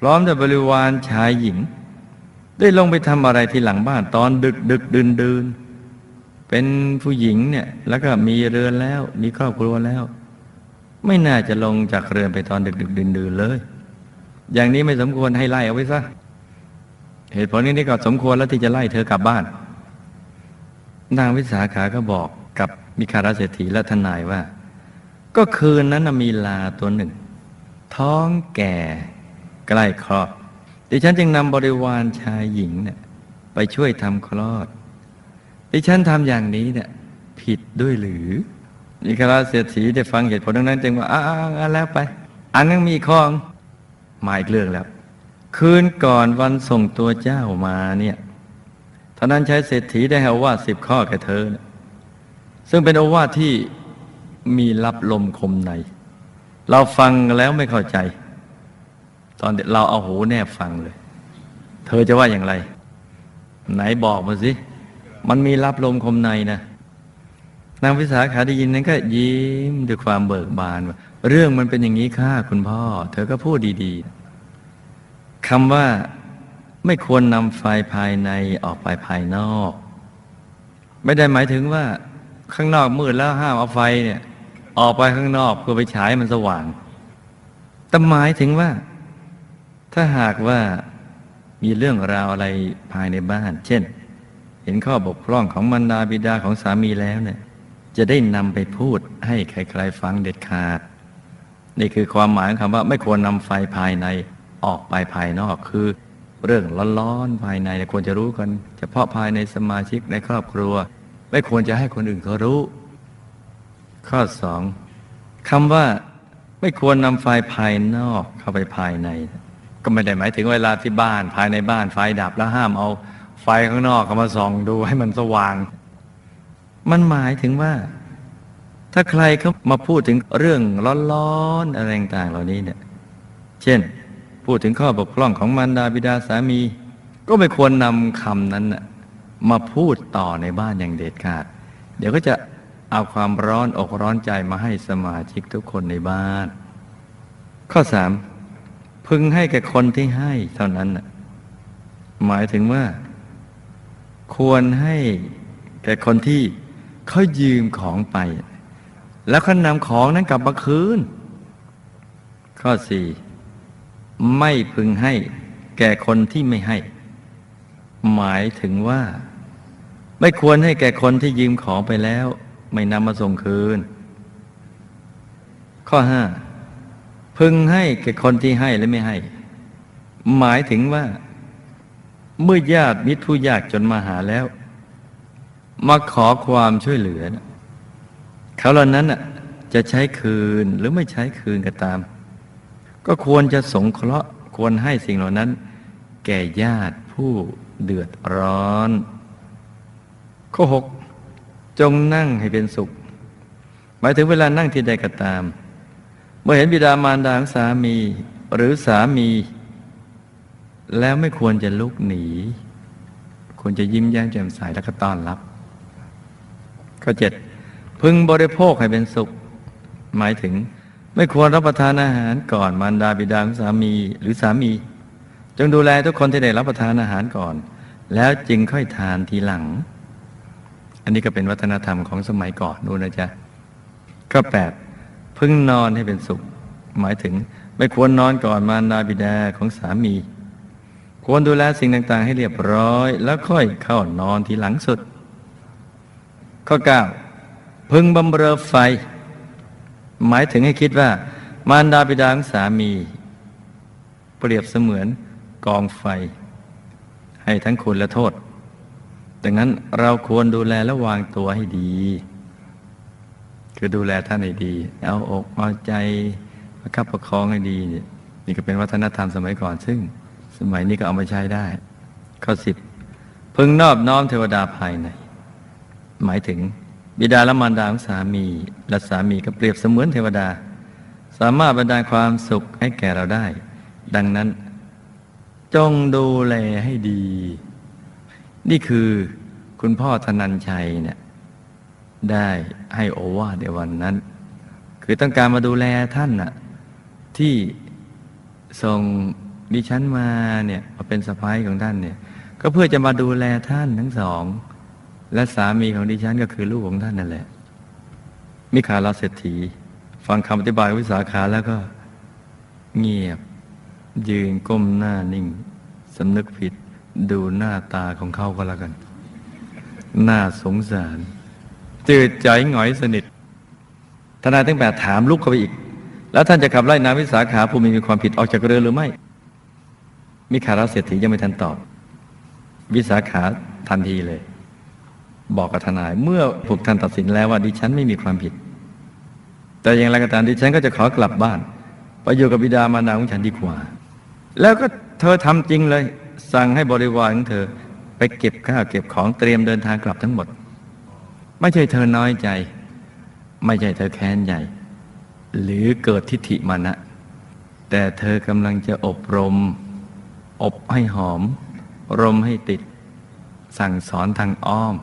พร้อมด้วยบริวารชายหญิง ได้ลงไปทำอะไรที่หลังบ้านตอนดึกดึกดื่นดื่นเป็นผู้หญิงเนี่ยแล้วก็มีเรือนแล้ว มีครอบครัวแล้ว ไม่น่าจะลงจากเรือนไปตอนดึกดึกดื่นดื่นเลย อย่างนี้ไม่สมควรให้ไล่เอาไว้ซะเหตุผลนี้ก็สมควรแล้วที่จะไล่เธอกลับบ้าน นางวิสาขาก็บอกกับมิคาราเศรษฐีและทนายว่า ก็คืนนั้นมีลาตัวหนึ่ง ท้องแก่ ใกล้คลอด ดิฉันจึงนำบริวารชายหญิงเนี่ยไปช่วยทำคลอด ดิฉันทำอย่างนี้เนี่ยผิดด้วยหรือมิคราเศรษฐีได้ฟังเหตุผลดังนั้น จึงว่าอ้าวแล้วไป อันนั้นมีข้องมาอีกเรื่องแล้ว คืนก่อนวันส่งตัวเจ้ามาเนี่ยท่านั้นใช้เศรษฐีได้ให้โอวาสิบข้อแก่เธอ ซึ่งเป็นโอวาทที่มีรับลมคมใน เราฟังแล้วไม่เข้าใจ ตอนเด็กเราเอาหูแนบฟังเลย เธอจะว่าอย่างไร ไหนบอกมาสิ มันมีรับลมคมในนะนางวิสาขาได้ยินนั้นก็ยิ้มด้วยความเบิกบานว่าเรื่องมันเป็นอย่างนี้ค่ะคุณพ่อ เธอก็พูดดีๆคำว่าไม่ควรนำไฟภายในออกไปภายนอก ไม่ได้หมายถึงว่าข้างนอกมืดแล้วห้ามเอาไฟเนี่ย ออกไปข้างนอกเพื่อไปฉายมันสว่างแต่หมายถึงว่า ถ้าหากว่ามีเรื่องราวอะไรภายในบ้าน เช่น เห็นข้อบกพร่องของมารดาบิดาของสามีแล้วเนี่ย จะได้นำไปพูดให้ใครๆฟังเด็ดขาด นี่คือความหมายของคำว่าไม่ควรนำไฟภายในออกไปภายนอกคือ เรื่องร้อนๆภายในยควรจะรู้กันเฉพาะภายในสมาชิกในครอบครัว ไม่ควรจะให้คนอื่นเขารู้ ข้อสองคำว่าไม่ควรนำไฟภายนอกเข้าไปภายใน ก็ไม่ได้หมายถึงเวลาที่บ้านภายในบ้านไฟดับแล้วห้ามเอาไฟข้างนอกเข้ามาส่องดูให้มันสว่าง มันหมายถึงว่า ถ้าใครเขามาพูดถึงเรื่องร้อนๆอะไรต่างๆเหล่านี้เนี่ย เช่น พูดถึงข้อบกพร่องของมารดาบิดาสามี ก็ไม่ควรนำคำนั้นมาพูดต่อในบ้านอย่างเด็ดขาด เดี๋ยวก็จะเอาความร้อนอกร้อนใจมาให้สมาชิกทุกคนในบ้าน ข้อสาม พึงให้แก่คนที่ให้เท่านั้นน่ะหมายถึงว่า ควรให้แก่คนที่เขายืมของไป แล้วเขานำของนั้นกลับมาคืน ข้อสี่ไม่พึงให้แก่คนที่ไม่ให้ หมายถึงว่า ไม่ควรให้แก่คนที่ยืมของไปแล้ว ไม่นำมาส่งคืน ข้อห้า พึงให้แก่คนที่ให้และไม่ให้ หมายถึงว่า เมื่อญาติมิตรผู้ยากจนมาหาแล้ว มาขอความช่วยเหลือนะเขาเหล่านั้นน่ะจะใช้คืนหรือไม่ใช้คืนก็ตาม ก็ควรจะสงเคราะห์ควรให้สิ่งเหล่านั้น แก่ญาติผู้เดือดร้อน ข้อหกจงนั่งให้เป็นสุข หมายถึงเวลานั่งที่ใดก็ตาม เมื่อเห็นบิดามารดาของสามีหรือสามี แล้วไม่ควรจะลุกหนี ควรจะยิ้มแย้มแจ่มใสแล้วก็ต้อนรับ ข้อเจ็ดพึงบริโภคให้เป็นสุข หมายถึงไม่ควรรับประทานอาหารก่อนมารดาบิดาของสามีหรือสามี จงดูแลทุกคนที่ได้รับประทานอาหารก่อน แล้วจึงค่อยทานทีหลัง อันนี้ก็เป็นวัฒนธรรมของสมัยก่อนนู่นนะจ๊ะข้อแปด พึงนอนให้เป็นสุข หมายถึงไม่ควรนอนก่อนมารดาบิดาของสามี ควรดูแลสิ่งต่างๆ ให้เรียบร้อย แล้วค่อยเข้านอนทีหลังสุด ข้อเก้าพึงบำเรอไฟ หมายถึงให้คิดว่า มารดาบิดาของสามี เปรียบเสมือนกองไฟ ให้ทั้งคุณและโทษ ดังนั้นเราควรดูแลและวางตัวให้ดี คือดูแลท่านให้ดี เอาอกเอาใจประคับประคองให้ดี นี่ก็เป็นวัฒนธรรมสมัยก่อน ซึ่งสมัยนี้ก็เอามาใช้ได้ ข้อสิบพึงนอบน้อมเทวดาภายใน หมายถึงบิดาและมารดาของสามี และสามีก็เปรียบเสมือนเทวดา สามารถบรรดาความสุขให้แก่เราได้ ดังนั้น จงดูแลให้ดี นี่คือคุณพ่อธนัญชัยเนี่ย ได้ให้โอวาทในวันนั้น คือต้องการมาดูแลท่านน่ะที่ทรงดิฉันมาเนี่ยมาเป็นสะพ้ายของท่านเนี่ย ก็เพื่อจะมาดูแลท่านทั้งสอง และสามีของดิฉันก็คือลูกของท่านนั่นแหละ มิคาลาเศรษฐี ฟังคำอธิบายวิสาขาแล้วก็ เงียบ ยืนก้มหน้านิ่งสำนึกผิดดูหน้าตาของเขาก็แล้วกันน่าสงสาร จืดใจหงอยสนิททนายทั้งแปดถามลุกเข้าไปอีก แล้วท่านจะขับไล่นางวิสาขาผู้มีความผิดออกจากเรือหรือไม่ มิคาราเศรษฐียังไม่ทันตอบ วิสาขาทันทีเลย บอกกับทนายเมื่อพวกท่านตัดสินแล้วว่าดิฉันไม่มีความผิด แต่อย่างไรก็ตามดิฉันก็จะขอกลับบ้านไปอยู่กับบิดามารดาของฉันดีกว่า แล้วก็เธอทำจริงเลย สั่งให้บริวารของเธอไปเก็บข้าวเก็บของเตรียมเดินทางกลับทั้งหมด ไม่ใช่เธอน้อยใจ ไม่ใช่เธอแค้นใหญ่ หรือเกิดทิฏฐิมานะ แต่เธอกำลังจะอบรม อบให้หอม รมให้ติด สั่งสอนทางอ้อม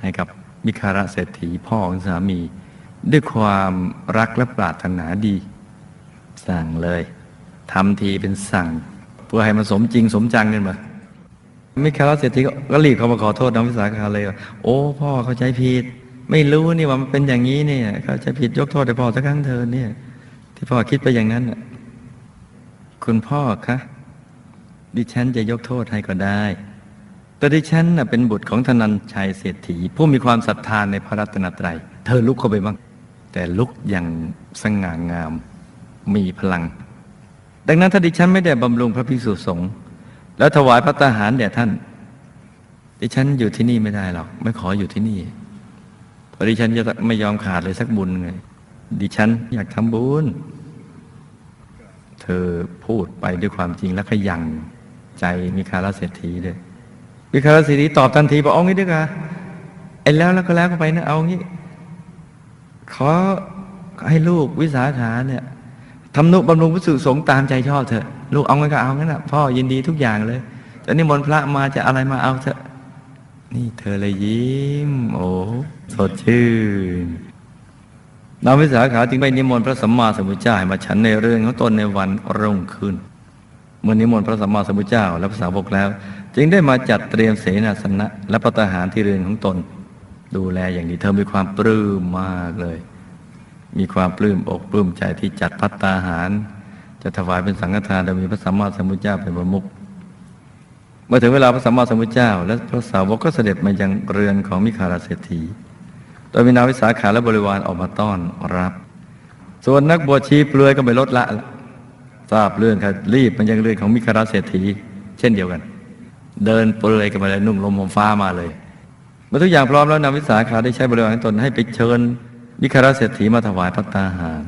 ให้กับมิคาระเศรษฐีพ่อของสามี ด้วยความรักและปรารถนาดี สั่งเลยทำทีเป็นสั่ง เพื่อให้มันสมจริงสมจังกันมา มิคาระเศรษฐีก็รีบเข้ามาขอโทษน้องวิสาขาเลยว่าโอ้พ่อเข้าใจผิด ไม่รู้นี่ว่ามันเป็นอย่างนี้เนี่ยเข้าใจผิดยกโทษให้พ่อสักครั้งเธอเนี่ย ที่พ่อคิดไปอย่างนั้นคุณพ่อคะดิฉันจะยกโทษให้ก็ได้ แต่ดิฉันน่ะเป็นบุตรของธนันชัยเศรษฐี ผู้มีความศรัทธานในพระรัตนตรัย เธอลุกเข้าไปบ้าง แต่ลุกอย่างสง่างามมีพลัง ดังนั้นถ้าดิฉันไม่ได้บำรุงพระภิกษุสงฆ์ แล้วถวายพระตาหารแด่ท่าน ดิฉันอยู่ที่นี่ไม่ได้หรอก ไม่ขออยู่ที่นี่เพราะดิฉันจะไม่ยอมขาดเลยสักบุญไงดิฉันอยากทำบุญ เธอพูดไปด้วยความจริงและขยังใจมิคาราเศรษฐีด้วยมิคาราเศรษฐีตอบทันทีบอกเอางี้ดีกว่าไอ้แล้วแล้วก็แล้วก็ไปนะเอางี้ ขอให้ลูกวิสาขาเนี่ยทำนุบำรุงพระสุสงฆ์ตามใจชอบเถอะ ลูกเอางั้นก็เอางั้นนะพ่อยินดีทุกอย่างเลยจะนิมนต์พระมาจะอะไรมาเอาเถอะนี่เธอเลยยิ้ม โอ้สดชื่นนางวิสาขาจึงไปนิมนต์พระสัมมาสัมพุทธเจ้ามาฉันในเรื่องของตนในวันรุ่งขึ้น เมื่อนิมนต์พระสัมมาสัมพุทธเจ้าและพระสาวกแล้ว จึงได้มาจัดเตรียมเสนาสนะ และประทานที่เรือนของตน ดูแลอย่างดีเธอมีความปลื้มมากเลย มีความปลื้มอกปลื้มใจที่จัดพัตตาหาร จะถวายเป็นสังฆทานโดยมีพระสัมมาสัมพุทธเจ้าเป็นประมุขเมื่อถึงเวลาพระสัมมาสัมพุทธเจ้า และพระสาวกก็เสด็จมายังเรือนของมิคาราเศรษฐี โดยมีนาวิสาขาและบริวารออกมาต้อนรับ ส่วนนักบวชชีเปลือยก็ไปลดละละทราบเรื่องครับรีบมันยังเรือนของมิคาราเศรษฐี เช่นเดียวกัน เดินเปลือยกันมาเลยนุ่งลมห่มฟ้ามาเลยเมื่อทุกอย่างพร้อมแล้วนางวิสาขาได้ใช้บริวารของตนให้ไปเชิญมิคาราเศรษฐีมาถวายพระตาหาร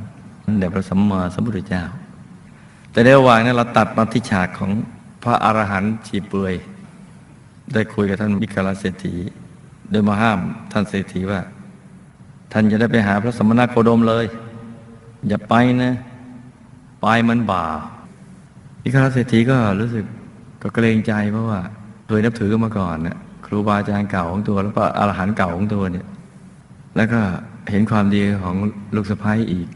แด่พระสัมมาสัมพุทธเจ้า แต่ในระหว่างนั้นเราตัดมาที่ฉากของพระอรหันต์ชีเปือยได้คุยกับท่านมิคาราเศรษฐีโดยมาห้ามท่านเศรษฐีว่า ท่านจะได้ไปหาพระสมณโคดมเลย อย่าไปนะ ไปมันบาปมิคาราเศรษฐีก็รู้สึกก็เกรงใจเพราะว่าเคยนับถือกันมาก่อนนะครูบาอาจารย์เก่าของตัว แล้วก็อรหันต์เก่าของตัวเนี่ย แล้วก็เห็นความดีของลูกสะพ้ายอีก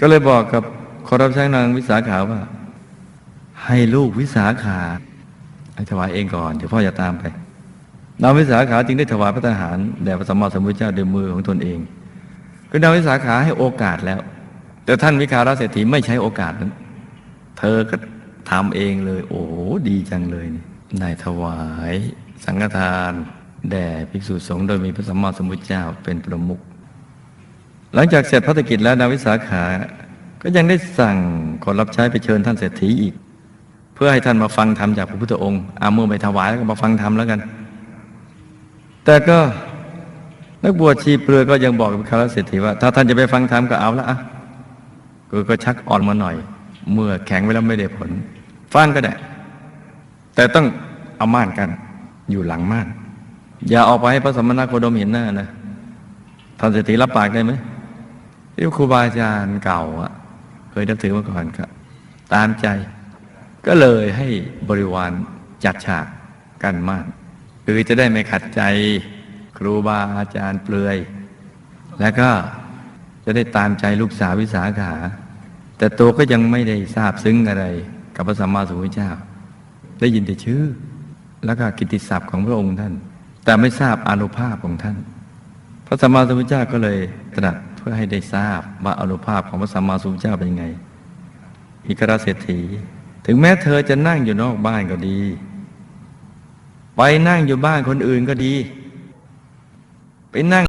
ก็เลยบอกกับ ขอรับใช้นางวิสาขาว่า ให้ลูกวิสาขาถวายเองก่อนเดี๋ยวพ่อจะตามไปนางวิสาขาจึงได้ถวายพระทหารแด่พระสัมมาสัมพุทธเจ้าด้วยมือของตนเองคือนางวิสาขาให้โอกาสแล้ว แต่ท่านวิคาราเศรษฐีไม่ใช้โอกาสนั้น เธอก็ทำเองเลย โอ้ดีจังเลยนี่นายถวายสังฆทาน แด่ภิกษุสงฆ์โดยมีพระสัมมาสัมพุทธเจ้าเป็นประมุขหลังจากเสร็จพัฒกิจแล้วนางวิสาขา ก็ยังได้สั่งคนรับใช้ไปเชิญท่านเศรษฐีอีก เพื่อให้ท่านมาฟังธรรมจากพระพุทธองค์อาเมื่อไปถวายแล้วก็มาฟังธรรมแล้วกัน แต่ก็นักบวชชีเปลือยก็ยังบอกกับคารเศรษฐีว่า ถ้าท่านจะไปฟังธรรมก็เอาละอะก็ก็ชักอ่อนมาหน่อย เมื่อแข็งไว้แล้วไม่ได้ผล ฟังก็ได้ แต่ต้องเอาม่านกัน อยู่หลังม่าน อย่าออกไปให้พระสมณโคดมเห็นหน้านะท่านเศรษฐีรับปากได้ไหมที่ครูบาอาจารย์เก่าอะ ยนับถือมาก่อนครับ ตามใจก็เลยให้บริวารจัดฉากกันมานคือจะได้ไม่ขัดใจครูบาอาจารย์เปลือย แล้วก็จะได้ตามใจลูกสาววิสาขา แต่ตัวก็ยังไม่ได้ทราบซึ้งอะไร กับพระสัมมาสัมพุทธเจ้า ได้ยินแต่ชื่อ แล้วก็กิตติศัพท์ของพระองค์ท่าน แต่ไม่ทราบอานุภาพของท่าน พระสัมมาสัมพุทธเจ้าก็เลยตรัส พื่อให้ได้ทราบว่าอนุภาพของพระสัมมาสัมพุทธเจ้าเป็นยังไง อิกราเศรษฐี ถึงแม้เธอจะนั่งอยู่นอกบ้านก็ดี ไปนั่งอยู่บ้านคนอื่นก็ดี ไปนั่ง